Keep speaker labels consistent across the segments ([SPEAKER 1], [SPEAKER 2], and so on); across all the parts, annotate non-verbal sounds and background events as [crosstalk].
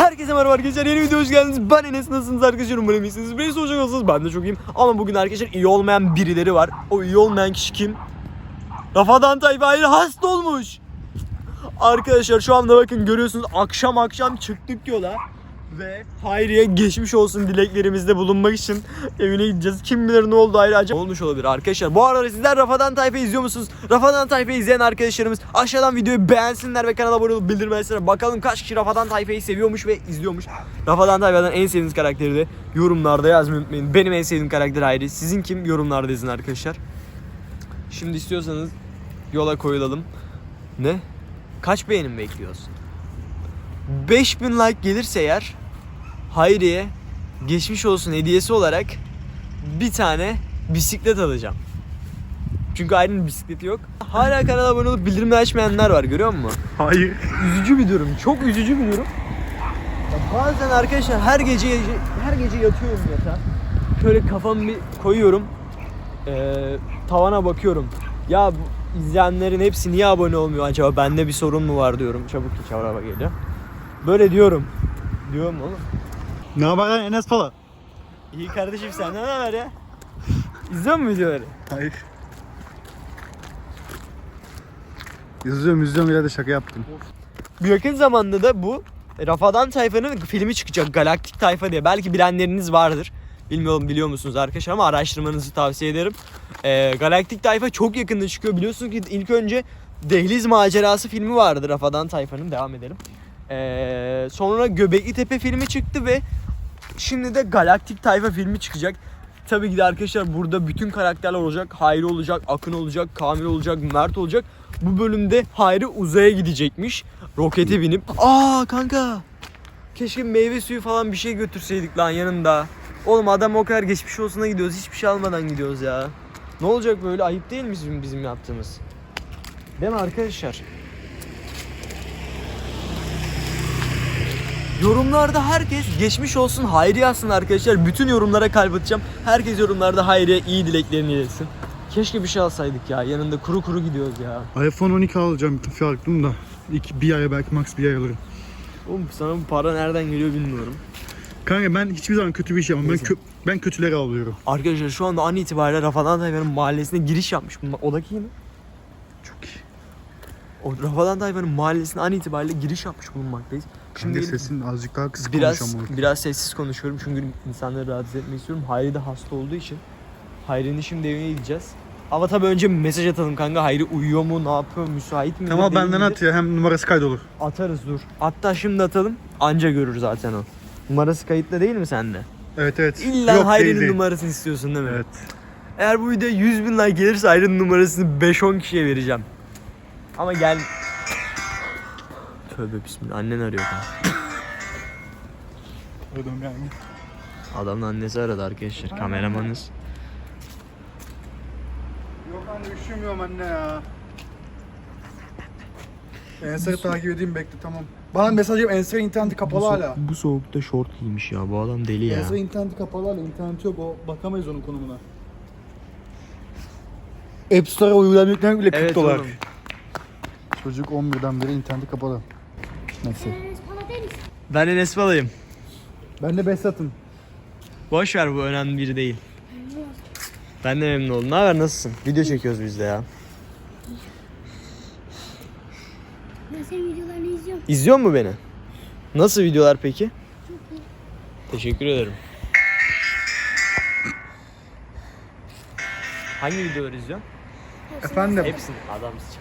[SPEAKER 1] Herkese merhaba arkadaşlar yeni videoya hoş geldiniz. Ben Enes nasılsınız arkadaşlar umarım iyisiniz. Beni soracak olsanız ben de çok iyiyim. Ama bugün arkadaşlar iyi olmayan birileri var. O iyi olmayan kişi kim? Rafadan Tayyip Hayır hasta olmuş. Arkadaşlar şu anda bakın görüyorsunuz akşam akşam çıktık yola. Ve Hayri'ye geçmiş olsun dileklerimizde bulunmak için evine gideceğiz. Kim bilir ne oldu Hayri acaba? Olmuş olabilir arkadaşlar. Bu arada sizler Rafadan Tayfa izliyor musunuz? Rafadan Tayfa izleyen arkadaşlarımız aşağıdan videoyu beğensinler ve kanala abone olup bildirmesinler. Bakalım kaç kişi Rafadan Tayfa'yı seviyormuş ve izliyormuş. Rafadan Tayfa'dan en sevdiğiniz karakteri de yorumlarda yazmayı unutmayın. Benim en sevdiğim karakter Hayri. Sizin kim? Yorumlarda yazın arkadaşlar. Şimdi istiyorsanız yola koyulalım. Ne? Kaç beğenim bekliyorsun? 5000 like gelirse eğer Hayri'ye geçmiş olsun hediyesi olarak bir tane bisiklet alacağım. Çünkü Hayri'nin bisikleti yok. Hala kanala abone olup bildirimleri açmayanlar var görüyor musun?
[SPEAKER 2] Hayır.
[SPEAKER 1] Üzücü bir durum. Çok üzücü bir durum. Ya bazen arkadaşlar her gece her gece yatıyorum yatağa. Şöyle kafamı bir koyuyorum. Ee, tavana bakıyorum. Ya bu izleyenlerin hepsi niye abone olmuyor acaba? Bende bir sorun mu var diyorum. Çabuk geç araba geliyor. Böyle diyorum. Diyorum oğlum.
[SPEAKER 2] Ne haber lan Enes Pala?
[SPEAKER 1] İyi kardeşim senden ne haber ya? İzliyor musun videoları?
[SPEAKER 2] Hayır. İzliyorum bile de şaka yaptım.
[SPEAKER 1] Bu yakın zamanda da bu Rafadan Tayfa'nın filmi çıkacak Galaktik Tayfa diye. Belki bilenleriniz vardır. Bilmiyorum biliyor musunuz arkadaşlar ama araştırmanızı tavsiye ederim. Ee, Galaktik Tayfa çok yakında çıkıyor. Biliyorsunuz ki ilk önce Dehliz Macerası filmi vardı Rafadan Tayfa'nın. Devam edelim. Ee, sonra Göbekli Tepe filmi çıktı ve şimdi de Galaktik Tayfa filmi çıkacak. Tabii ki de arkadaşlar burada bütün karakterler olacak. Hayri olacak, Akın olacak, Kamil olacak, Mert olacak. Bu bölümde Hayri uzaya gidecekmiş. Rokete binip. Aa kanka. Keşke meyve suyu falan bir şey götürseydik lan yanında. Oğlum adam o kadar geçmiş olsuna gidiyoruz. Hiçbir şey almadan gidiyoruz ya. Ne olacak böyle? Ayıp değil mi bizim, bizim yaptığımız? Değil mi arkadaşlar? Yorumlarda herkes geçmiş olsun Hayri yazsın arkadaşlar. Bütün yorumlara kalp atacağım. Herkes yorumlarda Hayri'ye iyi dileklerini iletsin. Keşke bir şey alsaydık ya. Yanında kuru kuru gidiyoruz ya.
[SPEAKER 2] iPhone 12 alacağım fiyatlım da. İki, bir aya belki max bir ay alırım.
[SPEAKER 1] Oğlum sana bu para nereden geliyor bilmiyorum.
[SPEAKER 2] Kanka ben hiçbir zaman kötü bir şey yapmam. Ben, kö ben kötüleri alıyorum.
[SPEAKER 1] Arkadaşlar şu anda an itibariyle Rafadan Tayfan'ın mahallesine giriş yapmış. Bunlar odaki mi?
[SPEAKER 2] Çok iyi.
[SPEAKER 1] O Rafadan Tayfan'ın mahallesine an itibariyle giriş yapmış bulunmaktayız.
[SPEAKER 2] Şimdi
[SPEAKER 1] Şimdi
[SPEAKER 2] sesin azıcık daha kısık
[SPEAKER 1] biraz
[SPEAKER 2] konuş
[SPEAKER 1] biraz sessiz konuşuyorum çünkü insanları rahatsız etmek istiyorum. Hayri de hasta olduğu için Hayri'nin şimdi evine gideceğiz. Ama tabii önce mesaj atalım kanka. Hayri uyuyor mu? Ne yapıyor? Müsait mi?
[SPEAKER 2] Tamam
[SPEAKER 1] değil
[SPEAKER 2] benden
[SPEAKER 1] midir?
[SPEAKER 2] at ya hem numarası kaydolur.
[SPEAKER 1] Atarız dur. Hatta şimdi atalım. Anca görür zaten o. Numarası kayıtlı değil mi sende?
[SPEAKER 2] Evet evet.
[SPEAKER 1] İlla
[SPEAKER 2] Yok,
[SPEAKER 1] Hayri'nin
[SPEAKER 2] değil, değil.
[SPEAKER 1] numarasını istiyorsun değil mi?
[SPEAKER 2] Evet.
[SPEAKER 1] Eğer bu videoya 100 bin like gelirse Hayri'nin numarasını 5-10 kişiye vereceğim. Ama gel... Tövbe bismillah. Annen arıyor kanka.
[SPEAKER 2] Pardon yani.
[SPEAKER 1] Adamın annesi aradı arkadaşlar. Kameramanız.
[SPEAKER 2] Yok anne üşümüyorum anne ya. Ensar'ı takip edeyim bekle tamam. Bana mesaj yap Ensar'ın interneti kapalı hala.
[SPEAKER 1] Bu soğukta şort giymiş ya. Bu adam deli ya.
[SPEAKER 2] Ensar'ın interneti kapalı hala. İnterneti yok o bakamayız onun konumuna. App Store'a uygulama yüklemek bile 40
[SPEAKER 1] Evet
[SPEAKER 2] dolar.
[SPEAKER 1] oğlum.
[SPEAKER 2] Çocuk 11'den beri interneti kapalı. Neyse.
[SPEAKER 1] Ben Enes Balayım.
[SPEAKER 2] Ben de Besat'ım.
[SPEAKER 1] Boş ver bu önemli biri değil. Ben de memnun oldum. Ne haber nasılsın? Video çekiyoruz biz de ya.
[SPEAKER 3] Ben senin videolarını izliyorum.
[SPEAKER 1] İzliyor mu beni? Nasıl videolar peki?
[SPEAKER 3] Çok iyi.
[SPEAKER 1] Teşekkür ederim. Hangi videoları izliyorsun?
[SPEAKER 2] Efendim?
[SPEAKER 1] Hepsini. Adamsın.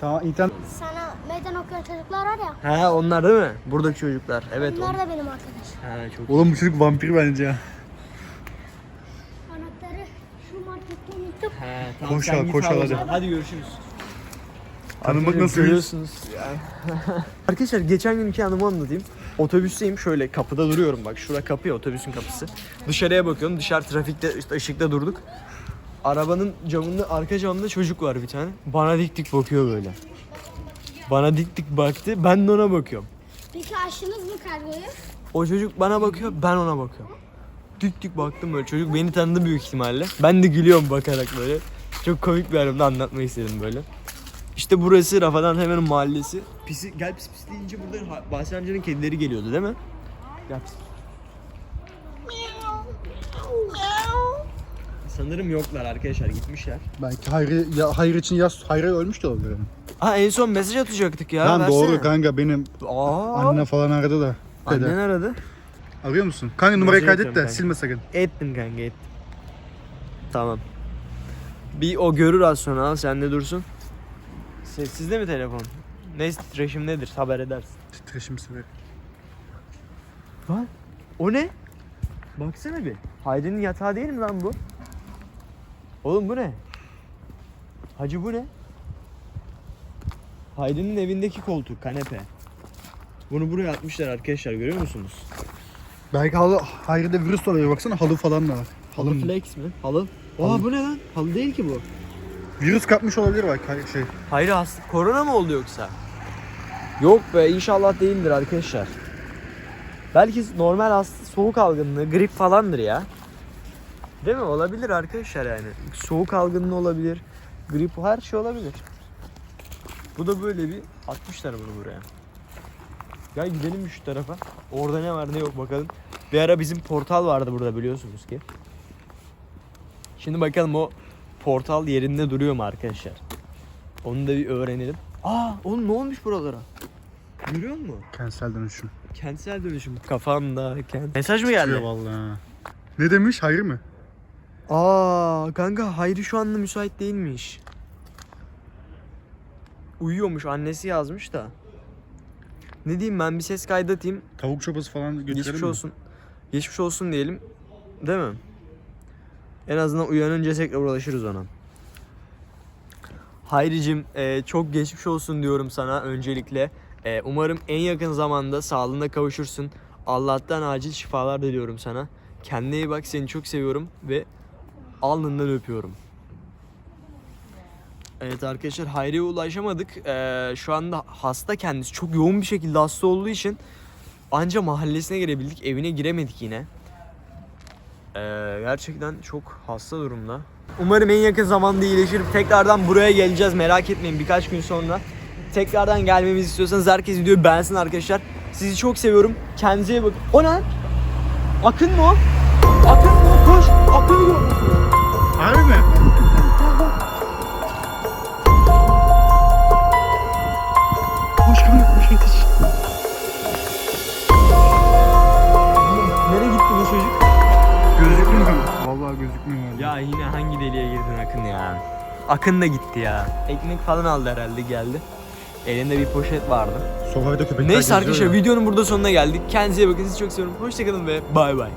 [SPEAKER 2] Tamam internet.
[SPEAKER 3] Sana meydan okuyan çocuklar var ya.
[SPEAKER 1] Ha onlar değil mi? Buradaki çocuklar. Evet.
[SPEAKER 3] onlar
[SPEAKER 1] on-
[SPEAKER 3] da benim arkadaşım.
[SPEAKER 1] Ha çok.
[SPEAKER 2] Oğlum bu çocuk vampir bence ya.
[SPEAKER 3] Anahtarı şu marketten unuttum.
[SPEAKER 1] Ha, tamam,
[SPEAKER 2] Koş
[SPEAKER 1] sen
[SPEAKER 2] al,
[SPEAKER 1] git
[SPEAKER 2] koş
[SPEAKER 1] al
[SPEAKER 2] hadi.
[SPEAKER 1] Hadi görüşürüz.
[SPEAKER 2] Tanımak
[SPEAKER 1] Arkadaşlar
[SPEAKER 2] nasıl
[SPEAKER 1] görüyorsunuz. Yani. [laughs] Arkadaşlar geçen günkü anımı anlatayım. Otobüsteyim şöyle kapıda duruyorum bak şurada kapı ya otobüsün kapısı. Dışarıya bakıyorum dışarı trafikte işte ışıkta durduk. Arabanın camında arka camında çocuk var bir tane. Bana dik dik bakıyor böyle. Bana dik dik baktı ben de ona bakıyorum.
[SPEAKER 3] Peki aşınız mı kargoyu?
[SPEAKER 1] O çocuk bana bakıyor ben ona bakıyorum. Dik dik baktım böyle çocuk beni tanıdı büyük ihtimalle. Ben de gülüyorum bakarak böyle. Çok komik bir anımda anlatmak istedim böyle. İşte burası Rafadan hemen mahallesi. pisi gel pis pis deyince burada Bahsi amcanın kedileri geliyordu değil mi? Gel pis. Sanırım yoklar arkadaşlar gitmişler.
[SPEAKER 2] Belki Hayri, ya, Hayri için yaz, Hayri ölmüş de olabilir.
[SPEAKER 1] Ha en son mesaj atacaktık ya. Versene.
[SPEAKER 2] doğru kanka benim
[SPEAKER 1] Aa,
[SPEAKER 2] anne falan aradı da. Dede.
[SPEAKER 1] Annen aradı.
[SPEAKER 2] Arıyor musun? Kanka numarayı
[SPEAKER 1] Mesaj
[SPEAKER 2] kaydet de
[SPEAKER 1] atıyorum kanka.
[SPEAKER 2] silme sakın.
[SPEAKER 1] Ettim kanka ettim. Tamam. Bir o görür az sonra al sende dursun. Sessizde mi telefon? Neyse titreşim nedir haber edersin.
[SPEAKER 2] Titreşim sever.
[SPEAKER 1] Lan o ne? Baksana bir. Hayri'nin yatağı değil mi lan bu? Oğlum bu ne? Hacı bu ne? Hayri'nin evindeki koltuk, kanepe. Bunu buraya atmışlar arkadaşlar görüyor musunuz?
[SPEAKER 2] Belki halı, Hayri'de virüs oluyor baksana halı falan da var. Halı mı?
[SPEAKER 1] flex mi? Halı.
[SPEAKER 2] Halı.
[SPEAKER 1] Aa bu ne lan? Halı değil ki bu.
[SPEAKER 2] Virüs kapmış olabilir bak hay- şey.
[SPEAKER 1] Hayır hasta korona mı oldu yoksa? Yok be inşallah değildir arkadaşlar. Belki normal hasta soğuk algınlığı, grip falandır ya. Değil mi? Olabilir arkadaşlar yani. Soğuk algınlığı olabilir. Grip her şey olabilir. Bu da böyle bir atmışlar bunu buraya. Gel gidelim mi şu tarafa. Orada ne var ne yok bakalım. Bir ara bizim portal vardı burada biliyorsunuz ki. Şimdi bakalım o portal yerinde duruyor mu arkadaşlar? Onu da bir öğrenelim. Aa oğlum ne olmuş buralara? Görüyor musun?
[SPEAKER 2] Kentsel dönüşüm.
[SPEAKER 1] Kentsel dönüşüm. Kafamda kent. Mesaj mı geldi?
[SPEAKER 2] Çıkıyor vallahi. Ne demiş Hayri mi?
[SPEAKER 1] Aa kanka Hayri şu anda müsait değilmiş. Uyuyormuş annesi yazmış da. Ne diyeyim ben bir ses kaydı atayım.
[SPEAKER 2] Tavuk çorbası falan götürelim
[SPEAKER 1] Geçmiş
[SPEAKER 2] mi?
[SPEAKER 1] olsun. Geçmiş olsun diyelim. Değil mi? En azından uyanınca tekrar ulaşırız ona. Hayricim e, çok geçmiş olsun diyorum sana öncelikle. E, umarım en yakın zamanda sağlığına kavuşursun. Allah'tan acil şifalar diliyorum sana. Kendine iyi bak seni çok seviyorum ve alnından öpüyorum. Evet arkadaşlar Hayri'ye ulaşamadık. E, şu anda hasta kendisi. Çok yoğun bir şekilde hasta olduğu için Anca mahallesine girebildik. Evine giremedik yine. Ee, gerçekten çok hasta durumda. Umarım en yakın zamanda iyileşir. Tekrardan buraya geleceğiz. Merak etmeyin birkaç gün sonra. Tekrardan gelmemizi istiyorsanız herkes videoyu beğensin arkadaşlar. Sizi çok seviyorum. Kendinize iyi bakın. O ne? Akın mı o? Akın mı? Koş.
[SPEAKER 2] Harbi mi? Koş kanka koş yetiş.
[SPEAKER 1] Nereye gitti bu çocuk?
[SPEAKER 2] Gözükmüyor mu? Vallahi gözükmüyor. abi.
[SPEAKER 1] Ya yine hangi deliğe girdin Akın ya? Akın da gitti ya. Ekmek falan aldı herhalde geldi. Elinde bir poşet vardı.
[SPEAKER 2] Sokakta köpekler
[SPEAKER 1] Neyse arkadaşlar videonun burada sonuna geldik. Kendinize iyi bakın. Sizi çok seviyorum. Hoşçakalın ve bay bay.